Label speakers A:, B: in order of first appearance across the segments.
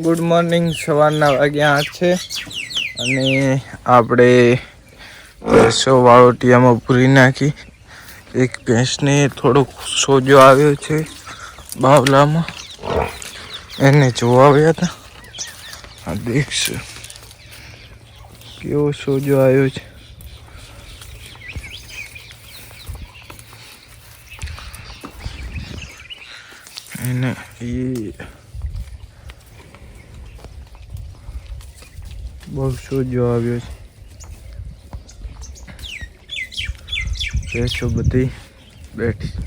A: Good morning સવારના વાગ્યા આઠ છે. અને આપણે ભેંસો વાળોટિયામાં પૂરી નાખી. એક ભેંસને થોડોક સોજો આવ્યો છે બાવલામાં. એને જોવા આવ્યા હતા. આ દેખશે. કેવો સોજો આવ્યો છે. એને એ બહુ સોજો આવ્યો છે ભેંસો બધી બેઠી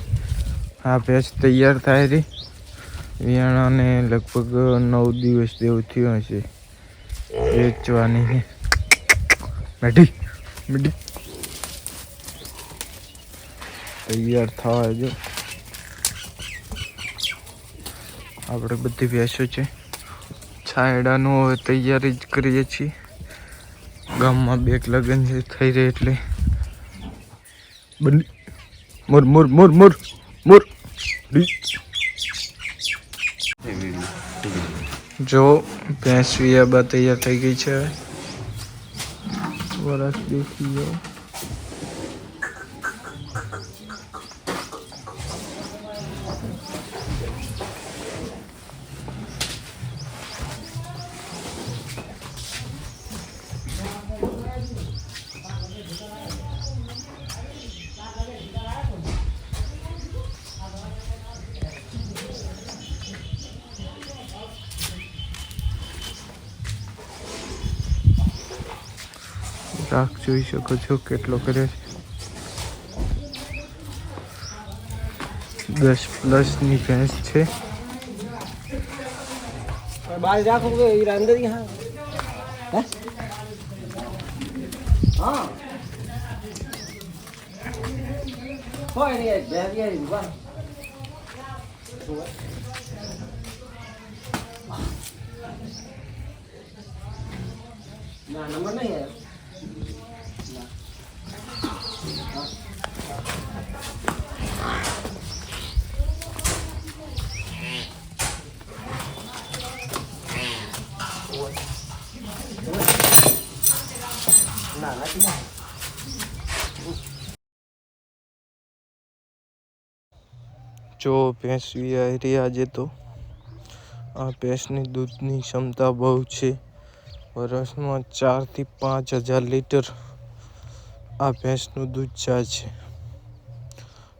A: આ ભેંસ તૈયાર થાય રહી વિયાણાને લગભગ નવ દિવસ જેવું થયો હશે વેચવાની મેઢી બેઠી તૈયાર થવા જો આપણે બધી ભેંસો છે છાયડાનું હવે તૈયારી જ કરીએ છીએ ગામમાં બેક લગ્ન થઈ રહે એટલે. બંને. મોર મોર મોર મોર મોર. જો, ભેંસ વિયાબા તૈયાર થઈ ગઈ છે. વરસ દેખી જાઓ શાક જોઈ શકો છો કેટલો કરે છે. દસ પ્લસની ભેંસ છે.
B: ના નંબર નહીં ના નથી ના
A: જો ભેંસ વિહારી આજે તો આ ભેંસની દૂધની ક્ષમતા બહુ છે. વર્ષમાં ચારથી પાંચ હજાર લીટર આ ભેંસનું દૂધ જાય છે.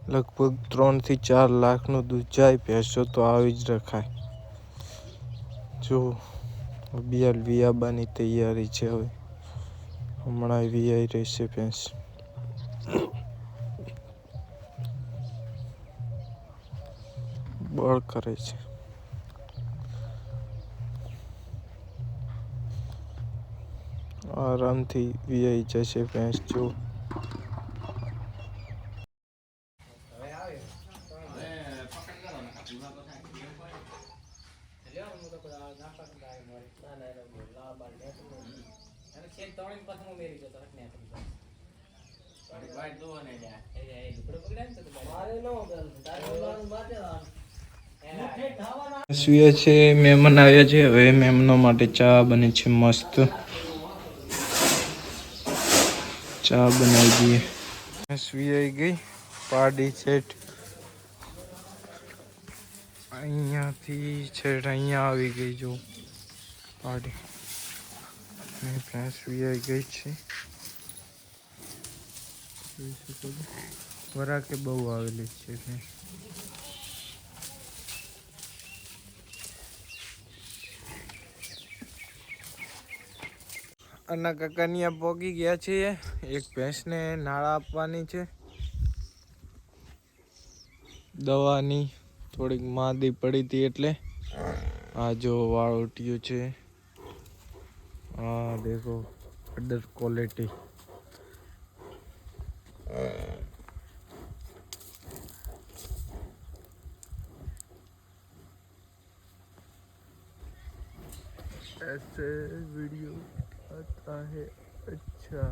A: લગભગ ત્રણથી ચાર લાખનું દૂધ જાય, ભેંસો તો આવી જ રખાય. જો બિયાલ વિયાબાની તૈયારી છે હવે. હમણાં વિયાઈ રહેશે ભેંસ બળ કરે છે આરામથી વીઆઈ જશે ભેંસ જો અને મહેમાન આવ્યા છે હવે મહેમાનો માટે ચા બને છે મસ્ત. ચા બનાવી દઈએ. સુઈ ગઈ પાડી છેટ અહીંયાથી છેટ અહીંયા આવી ગઈ જો પાડી ને ભેંસ વીઆઈ ગઈ છે જોઈ શકો છો. વરાકે બહુ આવેલી છે ભેંસ અના કાકાનિયા પોગી ગયા છે એક ભેંસને નાળા આપવાની છે દવાની થોડીક માંદી પડી હતી એટલે આ જો વાળ ઉઠ્યું છે હા દેખો અડર ક્વોલિટી ऐसे वीडियो आता है अच्छा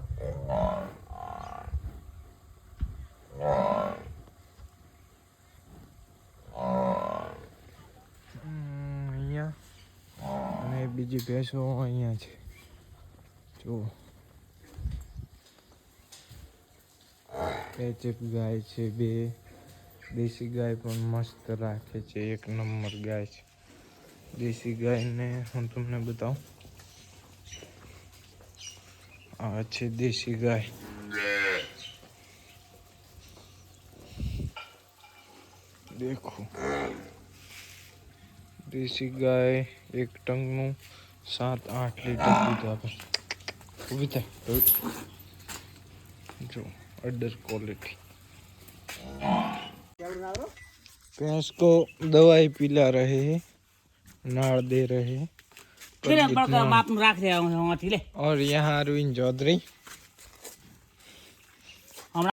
A: હમ, અહીંયા અને બીજી ભેંસો અહીંયા છે જો. પેચક ગાય છે બે. દેશી ગાય પણ મસ્ત રાખે છે. એક નંબર ગાય છે. દેશી ગાયને હું તમને બતાવું. આ છે દેશી ગાય. દેખો. દેશી ગાય એક ટંગનું સાત આઠ લીટર દૂધ આપે. ઊભી થાય જો अडर क्वालिटी भैंस को दवाई पिला रहे हैं नाड़ दे रहे हैं
B: फिर बड़का माप में रख दे हाँ ठीक है
A: और यहाँ अरविंद चौधरी